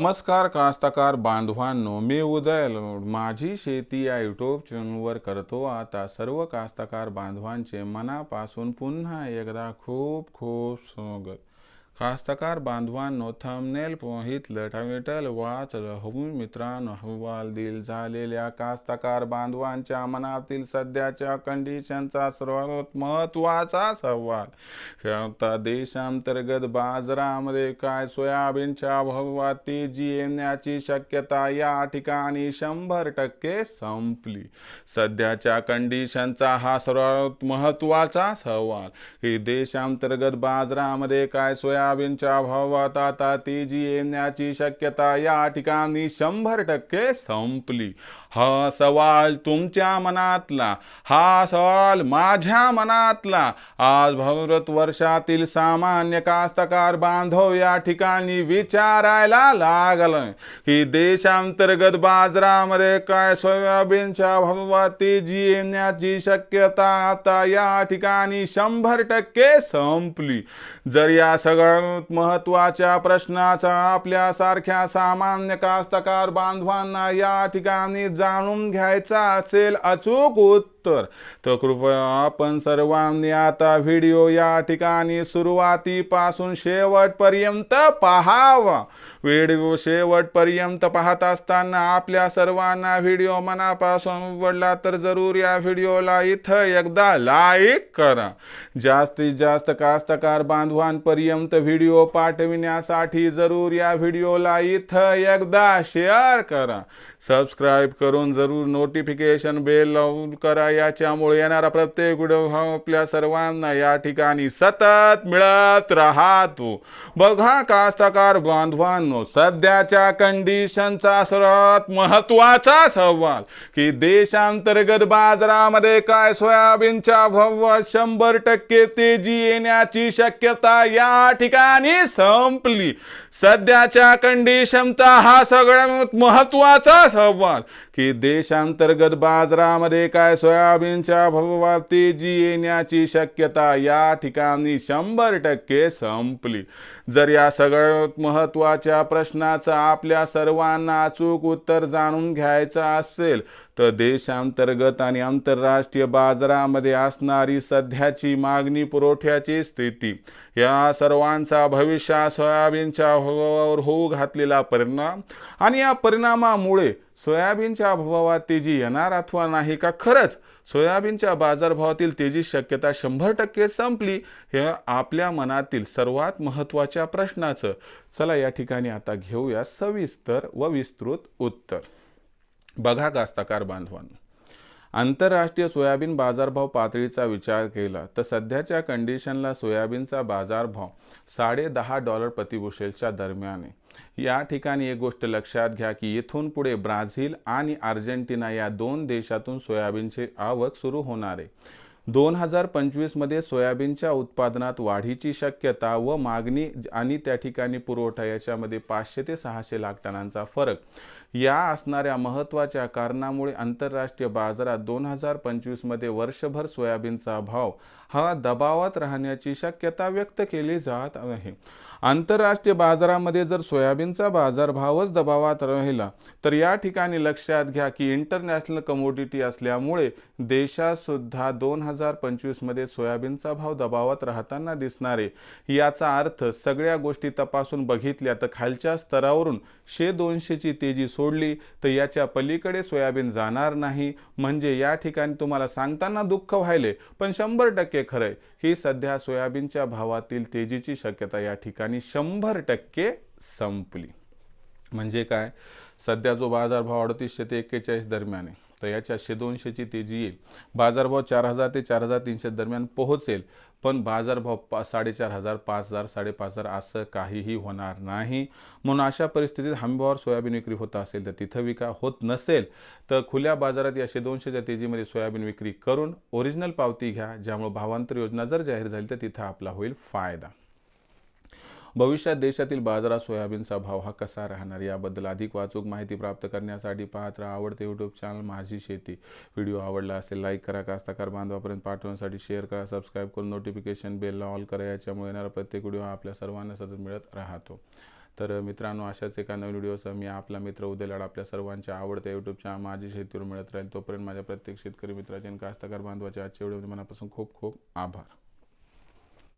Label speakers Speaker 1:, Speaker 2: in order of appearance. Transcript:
Speaker 1: नमस्कार कास्तकार बांधवांनो मी उदय माझी शेती या यूट्यूब चॅनलवर करतो आता सर्व कास्तकार बांधवांचे मनापासून पुन्हा एकदा खूप खूप स्वागत. कास्तकार बांधवांनो थंबनेल पोहितलं टायटल वाचलं हो मित्रांनो अहवाल दिल झालेल्या कास्तकार बांधवांच्या मनातील सध्याच्या कंडिशनचा सर्वात महत्त्वाचा सवाल. आता देशांतर्गत बाजारामध्ये काय सोयाबीनच्या भावात तेजी येण्याची शक्यता या ठिकाणी शंभर टक्के संपली. सध्याच्या कंडिशनचा हा सर्वात महत्त्वाचा सवाल. की देशांतर्गत बाजारामध्ये काय सोया सोयाबीनच्या भावात आता तेजी येण्याची शक्यता या ठिकाणी शंभर टक्के संपली. हा सवाल तुमच्या मनातला हा सवाल माझ्या मनातला. आज भारत वर्षातील सामान्य कास्तकार बांधव या ठिकाणी विचारायला लागलं की देशांतर्गत बाजारामध्ये काय सोयाबीनच्या भावात तेजी येण्याची शक्यता आता या ठिकाणी शंभर टक्के संपली. जर या सगळ्यात महत्त्वाच्या प्रश्नाचा आपल्यासारख्या सामान्य कास्तकार बांधवांना या ठिकाणी जाणून घ्यायचा असेल अचूक उत्तर तर कृपया आपण सर्वांनी आता व्हिडिओ या ठिकाणी सुरुवातीपासून शेवटपर्यंत पाहावा. व्हिडिओ शेवटपर्यंत पाहत असताना आपल्या सर्वांना व्हिडिओ मनापासून आवडला तर जरूर या व्हिडिओला इथं एकदा लाईक करा. जास्तीत जास्त कास्तकार बांधवांपर्यंत व्हिडिओ पाठविण्यासाठी जरूर या व्हिडिओला इथं एकदा शेअर करा. सबस्क्राईब करून जरूर नोटिफिकेशन बेल लावून करा. याच्यामुळे येणारा प्रत्येक व्हिडिओ हा आपल्या सर्वांना या ठिकाणी सतत मिळत राहतो. बघा कास्तकार बांधवांनो सध्याच्या कंडिशनचा सर्वात महत्त्वाचा सवाल की देशांतर्गत बाजारामध्ये काय सोयाबीनच्या भावात शंभर टक्के तेजी येण्याची शक्यता या ठिकाणी संपली. सध्याच्या कंडिशनचा हा सगळ्यात महत्त्वाचा सवाल की देशांतर्गत बाजारामध्ये काय सोया सोयाबीनच्या भावात तेजी येण्याची शक्यता या ठिकाणी शंभर टक्के संपली. जर या सगळ्यात महत्त्वाच्या प्रश्नाचं आपल्या सर्वांना अचूक उत्तर जाणून घ्यायचं असेल तर देशांतर्गत आणि आंतरराष्ट्रीय बाजारामध्ये असणारी सध्याची मागणी पुरवठ्याची स्थिती या सर्वांचा भविष्यात सोयाबीनच्या भावावर होऊ घातलेला परिणाम आणि या परिणामामुळे सोयाबीनच्या भावात तेजी येणार अथवा नाही का? खरंच सोयाबीनच्या बाजारभावातील तेजी शक्यता शंभर टक्के संपली हे आपल्या मनातील सर्वात महत्त्वाच्या प्रश्नाचं. चला या ठिकाणी आता घेऊया सविस्तर व विस्तृत उत्तर. बघा कास्तकार बांधवांनो. आंतरराष्ट्रीय सोयाबीन बाजारभाव पातळीचा विचार केला तर सध्याच्या कंडिशनला सोयाबीनचा बाजारभाव साडे दहा डॉलर प्रतिबुशेलच्या दरम्यान आहे. या ठिकाणी एक गोष्ट लक्षात घ्या की इथून पुढे ब्राझील आणि अर्जेंटिना या दोन देशातून सोयाबीनची आवक सुरू होणार आहे. दोन हजार पंचवीसमध्ये सोयाबीनच्या उत्पादनात वाढीची शक्यता व मागणी आणि त्या ठिकाणी पुरवठा याच्यामध्ये पाचशे ते सहाशे लाख टनांचा फरक. या असणाऱ्या महत्त्वाच्या कारणामुळे आंतरराष्ट्रीय बाजारात दोन हजार पंचवीसमध्ये वर्षभर सोयाबीनचा भाव हा दबावात राहण्याची शक्यता व्यक्त केली जात आहे. आंतरराष्ट्रीय बाजारामध्ये जर सोयाबीनचा बाजारभावच दबावात राहिला तर या ठिकाणी लक्षात घ्या की इंटरनॅशनल कमोडिटी असल्यामुळे देशात सुद्धा दोन हजार पंचवीसमध्ये सोयाबीनचा भाव दबावात राहताना दिसणारे याचा अर्थ सगळ्या गोष्टी तपासून बघितल्या तर खालच्या स्तरावरून शे दोनशेची तेजी सोडली तर याच्या पलीकडे सोयाबीन जाणार नाही. म्हणजे या ठिकाणी तुम्हाला सांगताना दुःख व्हायले पण शंभर टक्के खरंय. ही सध्या सोयाबीनच्या भावातील तेजीची शक्यता या ठिकाणी शंभर टक्के संपली. म्हणजे काय? सध्या जो बाजारभाव अडतीसशे ते एक्केचाळीस दरम्यान आहे. तर या चारशे दोनशेची तेजी येईल बाजारभाव चार हजार ते चार हजार तीनशे दरम्यान पोहोचेल पण बाजारभाव पा साडेचार हजार पाच हजार साडेपाच हजार असं काहीही होणार नाही. म्हणून अशा परिस्थितीत हमीभावावर सोयाबीन विक्री होत असेल तर तिथं विका होत नसेल तर खुल्या बाजारात याशे दोनशेच्या तेजीमध्ये सोयाबीन विक्री करून ओरिजिनल पावती घ्या ज्यामुळे भावांतर योजना जर जाहीर झाली तर तिथं आपला होईल फायदा. भविष्यात देशातील बाजारात सोयाबीनचा भाव हा कसा राहणार? याबद्दल अधिक वाचूक माहिती प्राप्त करण्यासाठी पाहत राहा आवडते यूट्यूब चॅनल माझी शेती. व्हिडिओ आवडला असेल लाईक करा. कास्ताकार बांधवापर्यंत पाठवण्यासाठी शेअर करा. सबस्क्राईब करून नोटिफिकेशन बेलला ऑल करा. याच्यामुळे येणारा प्रत्येक व्हिडिओ आपल्या सर्वांना सतत मिळत राहतो. तर मित्रांनो अशाच एका नवीन व्हिडिओसह मी आपला मित्र उदय लाड आपल्या सर्वांच्या आवडत्या यूट्यूबच्या माझी शेतीवर मिळत राहील. तोपर्यंत माझ्या प्रत्येक शेतकरी मित्राचे आणि कास्तकार बांधवाचे आजच्या व्हिडिओमध्ये मनापासून खूप खूप आभार.